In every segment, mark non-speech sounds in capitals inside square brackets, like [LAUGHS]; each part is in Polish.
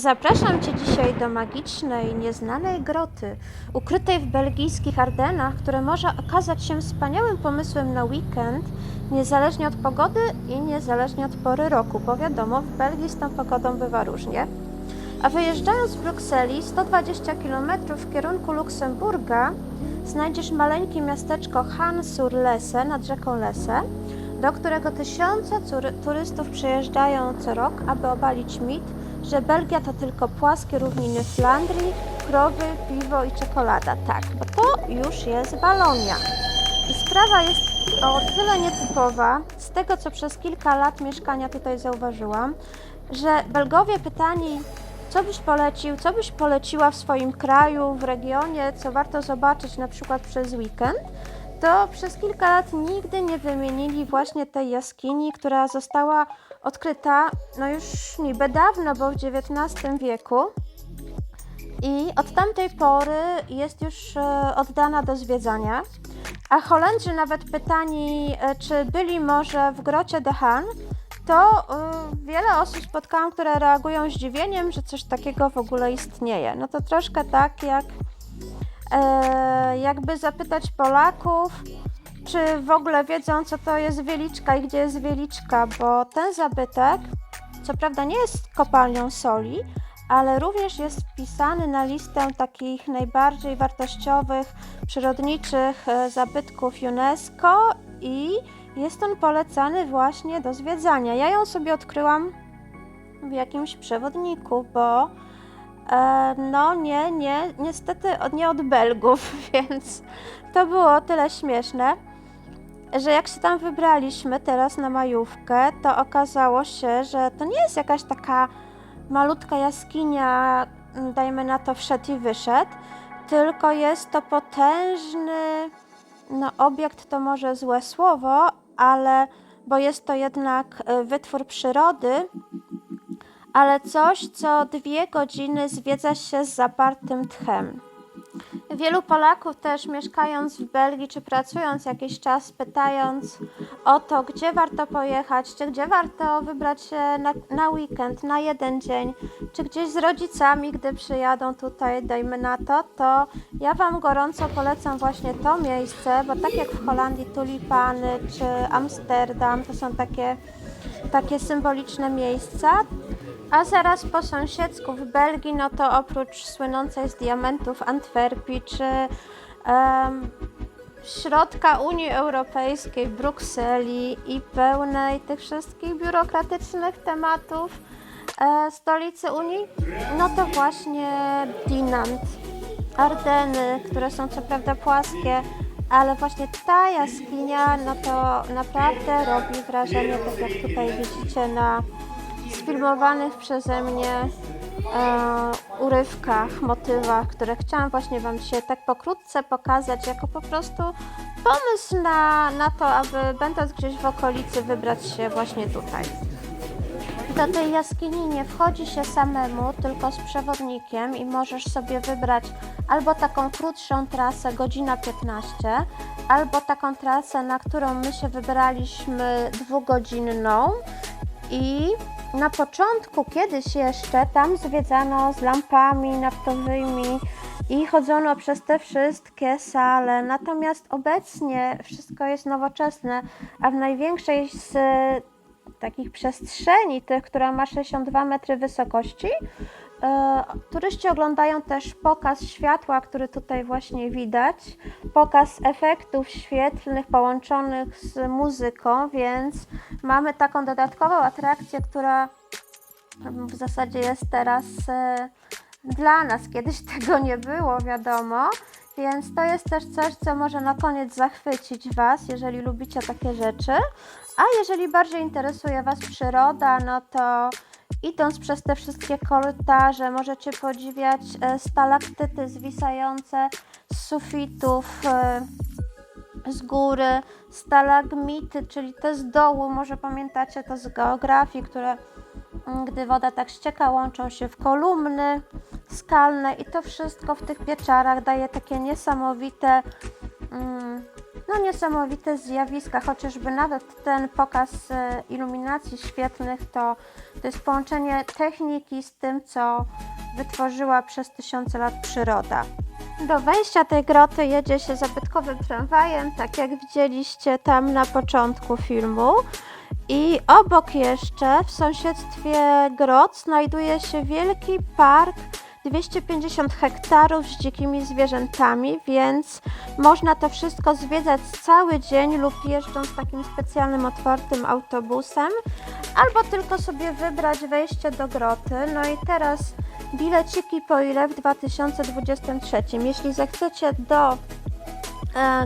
Zapraszam Cię dzisiaj do magicznej, nieznanej groty, ukrytej w belgijskich Ardenach, które może okazać się wspaniałym pomysłem na weekend, niezależnie od pogody i niezależnie od pory roku, bo wiadomo, w Belgii z tą pogodą bywa różnie. A wyjeżdżając z Brukseli 120 km w kierunku Luksemburga, znajdziesz maleńkie miasteczko Han-sur-Lesse nad rzeką Lesse, do którego tysiące tury- turystów przyjeżdżają co rok, aby obalić mit, że Belgia to tylko płaskie równiny Flandrii, krowy, piwo i czekolada. Tak, bo to już jest Walonia. I sprawa jest o tyle nietypowa, z tego co przez kilka lat mieszkania tutaj zauważyłam, że Belgowie pytani, co byś polecił, co byś poleciła w swoim kraju, w regionie, co warto zobaczyć na przykład przez weekend, to przez kilka lat nigdy nie wymienili właśnie tej jaskini, która została odkryta no już niby dawno, bo w XIX wieku. I od tamtej pory jest już e, oddana do zwiedzania. A Holendrzy nawet pytani, e, czy byli może w grocie de Han, to e, wiele osób spotkałam, które reagują zdziwieniem, że coś takiego w ogóle istnieje. No to troszkę tak jak jakby zapytać Polaków, czy w ogóle wiedzą, co to jest wieliczka i gdzie jest wieliczka, bo ten zabytek, co prawda nie jest kopalnią soli, ale również jest wpisany na listę takich najbardziej wartościowych przyrodniczych e, zabytków UNESCO i jest on polecany właśnie do zwiedzania. Ja ją sobie odkryłam w jakimś przewodniku, bo e, no nie, nie, niestety od, nie od Belgów, [LAUGHS] więc to było tyle śmieszne, że jak się tam wybraliśmy teraz na majówkę, to okazało się, że to nie jest jakaś taka malutka jaskinia, m, dajmy na to wszedł i wyszedł, tylko jest to potężny, no obiekt to może złe słowo, ale bo jest to jednak e, wytwór przyrody, ale coś, co dwie godziny zwiedza się z zapartym tchem. Wielu Polaków też mieszkając w Belgii czy pracując jakiś czas, pytając o to, gdzie warto pojechać, czy gdzie warto wybrać się na, na weekend, na jeden dzień, czy gdzieś z rodzicami, gdy przyjadą tutaj, dajmy na to, to ja Wam gorąco polecam właśnie to miejsce, bo tak jak w Holandii tulipany czy Amsterdam, to są takie, takie symboliczne miejsca, a zaraz po sąsiedzku w Belgii, no to oprócz słynącej z diamentów Antwerpii czy em, środka Unii Europejskiej, Brukseli i pełnej tych wszystkich biurokratycznych tematów e, stolicy Unii, no to właśnie Dinant, Ardeny, które są co prawda płaskie, ale właśnie ta jaskinia, no to naprawdę robi wrażenie, tak jak tutaj widzicie na sfilmowanych przeze mnie e, urywkach, motywach, które chciałam właśnie Wam dzisiaj tak pokrótce pokazać, jako po prostu pomysł na, na to, aby będąc gdzieś w okolicy wybrać się właśnie tutaj. Do tej jaskini nie wchodzi się samemu, tylko z przewodnikiem i możesz sobie wybrać albo taką krótszą trasę, godzina 15, albo taką trasę, na którą my się wybraliśmy dwugodzinną i na początku kiedyś jeszcze tam zwiedzano z lampami naftowymi i chodzono przez te wszystkie sale. Natomiast obecnie wszystko jest nowoczesne, a w największej z takich przestrzeni, tych, która ma 62 metry wysokości, turyści oglądają też pokaz światła, który tutaj właśnie widać, pokaz efektów świetlnych połączonych z muzyką, więc mamy taką dodatkową atrakcję, która w zasadzie jest teraz e, dla nas. Kiedyś [LAUGHS] tego nie było, wiadomo. Więc to jest też coś, co może na koniec zachwycić Was, jeżeli lubicie takie rzeczy. A jeżeli bardziej interesuje Was przyroda, no to idąc przez te wszystkie korytarze możecie podziwiać e, stalaktyty zwisające z sufitów, e, z góry, stalagmity, czyli te z dołu, może pamiętacie to z geografii, które mm, gdy woda tak ścieka, łączą się w kolumny skalne i to wszystko w tych pieczarach daje takie niesamowite, mm, no niesamowite zjawiska, chociażby nawet ten pokaz e, iluminacji świetlnych to, to jest połączenie techniki z tym, co wytworzyła przez tysiące lat przyroda. Do wejścia tej groty jedzie się zabytkowym tramwajem, tak jak widzieliście tam na początku filmu. I obok jeszcze w sąsiedztwie grot znajduje się wielki park 250 hektarów z dzikimi zwierzętami, więc można to wszystko zwiedzać cały dzień lub jeżdżąc takim specjalnym otwartym autobusem, albo tylko sobie wybrać wejście do groty. No i teraz bileciki po ile w 2023. Jeśli zechcecie do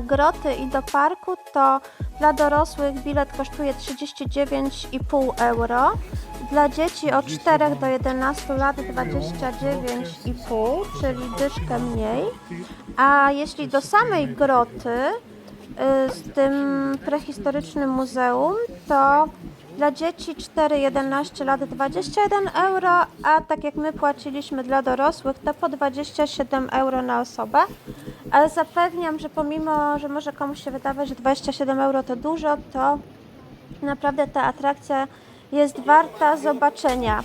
groty i do parku, to dla dorosłych bilet kosztuje 39,5 euro. Dla dzieci od 4 do 11 lat 29,5, czyli dyszkę mniej. A jeśli do samej groty y, z tym prehistorycznym muzeum, to dla dzieci 4-11 lat 21 euro, a tak jak my płaciliśmy dla dorosłych, to po 27 euro na osobę. Ale zapewniam, że pomimo, że może komuś się wydawać, że 27 euro to dużo, to naprawdę ta atrakcja jest warta zobaczenia.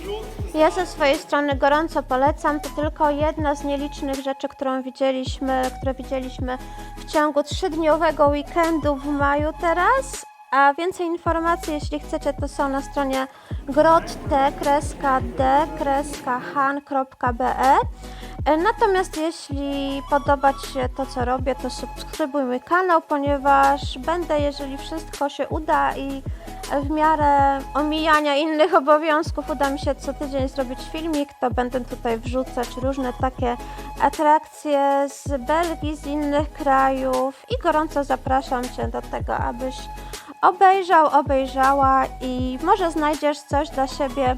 Ja ze swojej strony gorąco polecam. To tylko jedna z nielicznych rzeczy, którą widzieliśmy, które widzieliśmy w ciągu trzydniowego weekendu w maju teraz. A więcej informacji, jeśli chcecie, to są na stronie grotte-d-han.be. E, Natomiast jeśli podoba Ci się to, co robię, to subskrybuj mój kanał, ponieważ będę, jeżeli wszystko się uda i w miarę omijania innych obowiązków uda mi się co tydzień zrobić filmik, to będę tutaj wrzucać różne takie atrakcje z Belgii, z innych krajów i gorąco zapraszam Cię do tego, abyś obejrzał, obejrzała i może znajdziesz coś dla siebie,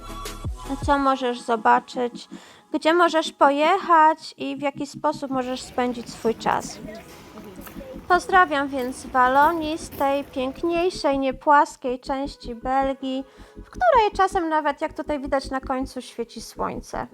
co możesz zobaczyć, gdzie możesz pojechać i w jaki sposób możesz spędzić swój czas. Pozdrawiam więc Walonii, z tej piękniejszej, niepłaskiej części Belgii, w której czasem nawet, jak tutaj widać na końcu, świeci słońce.